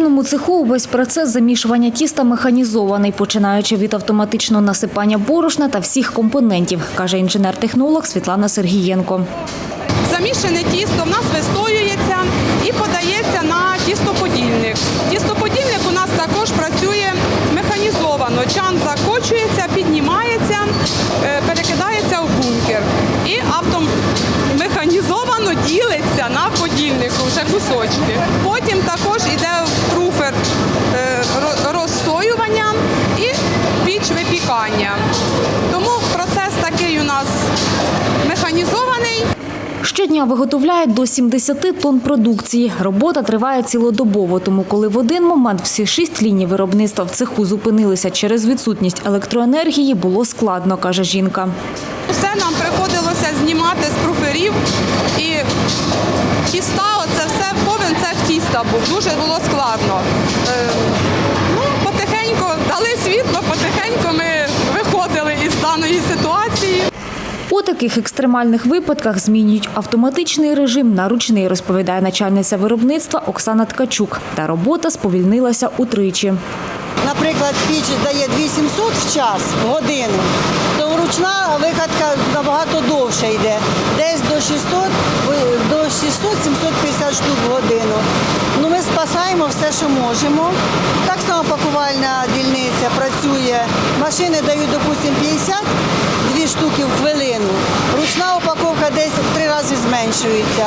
хлібному цеху увесь процес замішування тіста механізований, починаючи від автоматичного насипання борошна та всіх компонентів, каже інженер-технолог Світлана Сергієнко. Замішане тісто в нас вистоюється і подається на тістоподільник. Тістоподільник у нас також працює механізовано. Чан закочується, піднімається, е, перекидається в бункер. І автомеханізовано ділиться на подільнику вже кусочки. Потім також Щодня виготовляють до 70 тонн продукції. Робота триває цілодобово, тому коли в один момент всі шість ліній виробництва в цеху зупинилися через відсутність електроенергії, було складно, каже жінка. Все нам приходилося знімати з пруферів і тіста, оце все повен цех тіста був. Дуже було складно. Таких екстремальних випадках змінюють автоматичний режим на ручний, розповідає начальниця виробництва Оксана Ткачук. Та робота сповільнилася утричі. Наприклад, піч дає 2700 в час, в годину, то ручна викатка набагато довше йде. Десь до 600, ви- до 600-750 штук в годину. Ну, ми спасаємо все, що можемо. Так само пакувальна дільниця працює. Машини дають, допустимо, 50 дві штуки в хвилину. Ручна упаковка десь в три рази зменшується.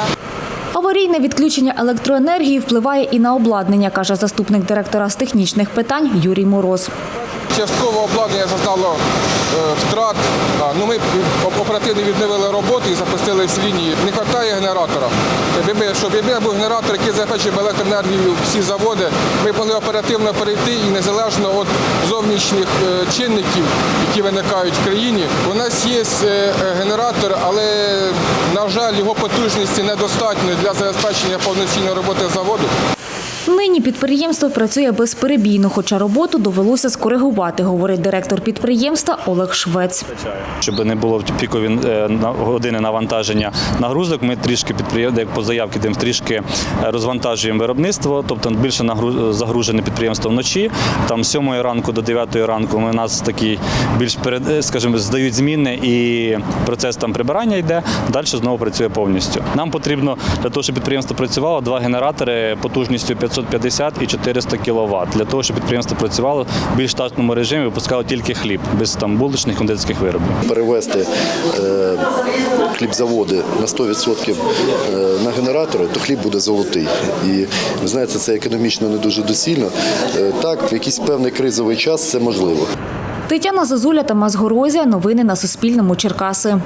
Аварійне відключення електроенергії впливає і на обладнання, каже заступник директора з технічних питань Юрій Мороз. Частково обладнання зазнало е, втрат. Ну, ми оп- оперативно відновили роботу і запустили всі лінії. Не вистачає генератора. Щоб якби був генератор, який забезпечив електроенергію всі заводи, ми могли оперативно перейти і незалежно від зовнішніх е, чинників, які виникають в країні. У нас є е, е, генератор, але, на жаль, його потужності недостатньо для забезпечення повноцінної роботи заводу. Нині підприємство працює безперебійно, хоча роботу довелося скоригувати, говорить директор підприємства Олег Швець. Щоб не було пікові е, години навантаження нагрузок, ми трішки підприємство, по заявці, тим трішки е, розвантажуємо виробництво, тобто більше нагру- загружене підприємство вночі. Там з 7 ранку до 9 ранку у нас такі більш е, скажімо, здають зміни і процес там прибирання йде. Далі знову працює повністю. Нам потрібно для того, щоб підприємство працювало, два генератори потужністю 550 і 400 кВт. Для того, щоб підприємство працювало в більш штатному режимі, випускало тільки хліб без там булочних кондитерських виробів. перевести е, хлібзаводи на 100% е, на генератори, то хліб буде золотий. І ви знаєте, це економічно не дуже доцільно. Е, так, в якийсь певний кризовий час це можливо. Тетяна Зазуля та Горозія. Новини на Суспільному. Черкаси.